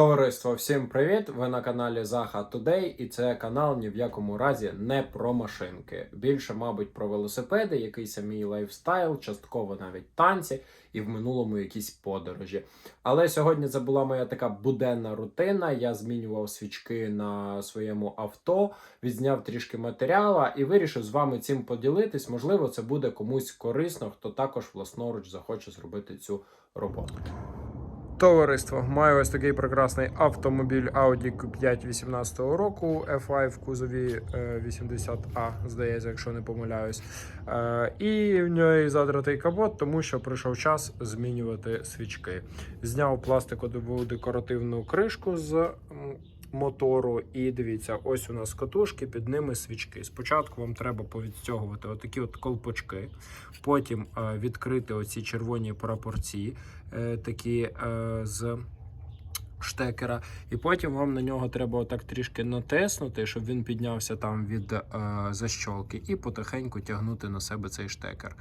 Товариство, всім привіт! Ви на каналі Заха Today і це канал ні в якому разі не про машинки. Більше, мабуть, про велосипеди, якийсь мій лайфстайл, частково навіть танці і в минулому якісь подорожі. Але сьогодні це була моя така буденна рутина. Я змінював свічки на своєму авто, відзняв трішки матеріала і вирішив з вами цим поділитись. Можливо, це буде комусь корисно, хто також власноруч захоче зробити цю роботу. Товариство, маю ось такий прекрасний автомобіль Audi Q5 18 року, FI в кузові е, 80A, здається, якщо не помиляюсь. Е, І в нього задратий капот, тому що прийшов час змінювати свічки. Зняв пластикову декоративну кришку з мотору. І дивіться, ось у нас катушки, під ними свічки. Спочатку вам треба повідстягувати отакі от колпачки, потім е, відкрити оці червоні прапорці, е, такі е, з штекера, і потім вам на нього треба отак трішки натиснути, щоб він піднявся там від е, защолки, і потихеньку тягнути на себе цей штекер.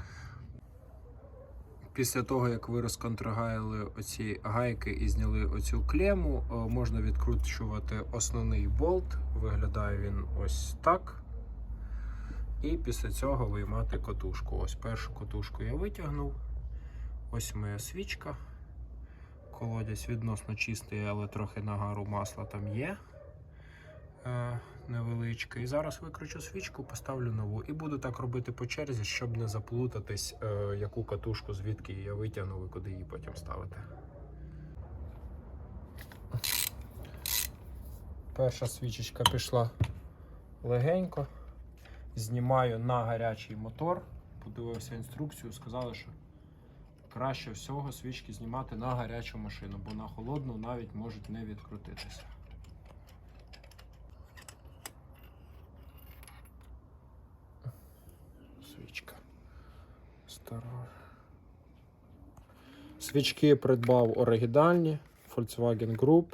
Після того, як ви розконтрагаяли оці гайки і зняли оцю клему, е, можна відкручувати основний болт. Виглядає він ось так. І після цього виймати котушку. Ось першу котушку я витягнув. Ось моя свічка. Колодязь відносно чистий, але трохи нагару масла там є невеличке. І зараз викручу свічку, поставлю нову. І буду так робити по черзі, щоб не заплутатись, е, яку катушку, звідки я витягнув і куди її потім ставити. Перша свічечка пішла легенько. Знімаю на гарячий мотор. Подивився інструкцію, сказали, що краще всього свічки знімати на гарячу машину, бо на холодну навіть можуть не відкрутитися. Свічка. Стара. Свічки придбав оригінальні Volkswagen Group.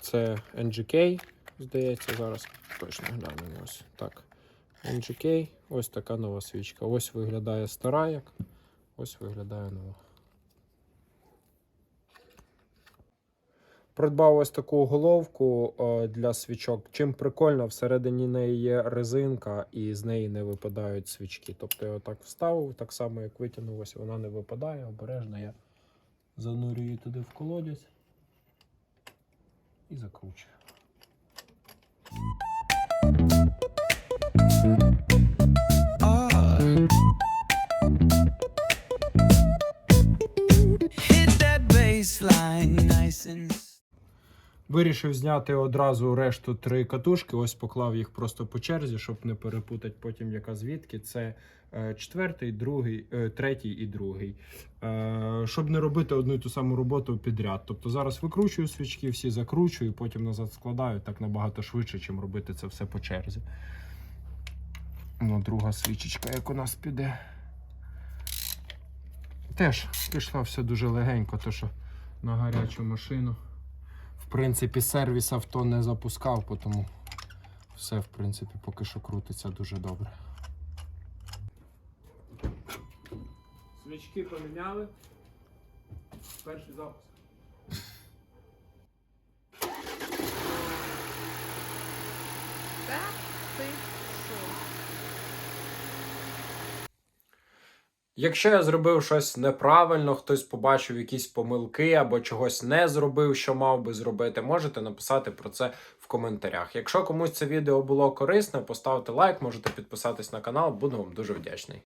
Це NGK, здається, зараз точно глянемо ось так. NGK, ось така нова свічка. Ось виглядає стара як, ось виглядає нова. Придбав ось таку головку е, для свічок. Чим прикольно, всередині неї є резинка, і з неї не випадають свічки. Тобто я отак вставив, так само як витягнув, ось вона не випадає, обережно я занурюю її туди в колодязь і закручую. Hit that baseline nice and Вирішив зняти одразу решту три катушки. Ось поклав їх просто по черзі, щоб не перепутати потім, яка звідки. Це е, четвертий, другий, е, третій і другий. Е, щоб не робити одну і ту саму роботу підряд. Тобто зараз викручую свічки, всі закручую, потім назад складаю так набагато швидше, чим робити це все по черзі. Ну, друга свічечка, як у нас піде. Теж пішло все дуже легенько, то що на гарячу машину. В принципі, сервіс авто не запускав, тому все, в принципі, поки що крутиться дуже добре. Свічки поміняли. Перший запуск. Якщо я зробив щось неправильно, хтось побачив якісь помилки або чогось не зробив, що мав би зробити, можете написати про це в коментарях. Якщо комусь це відео було корисне, поставте лайк, можете підписатись на канал, буду вам дуже вдячний.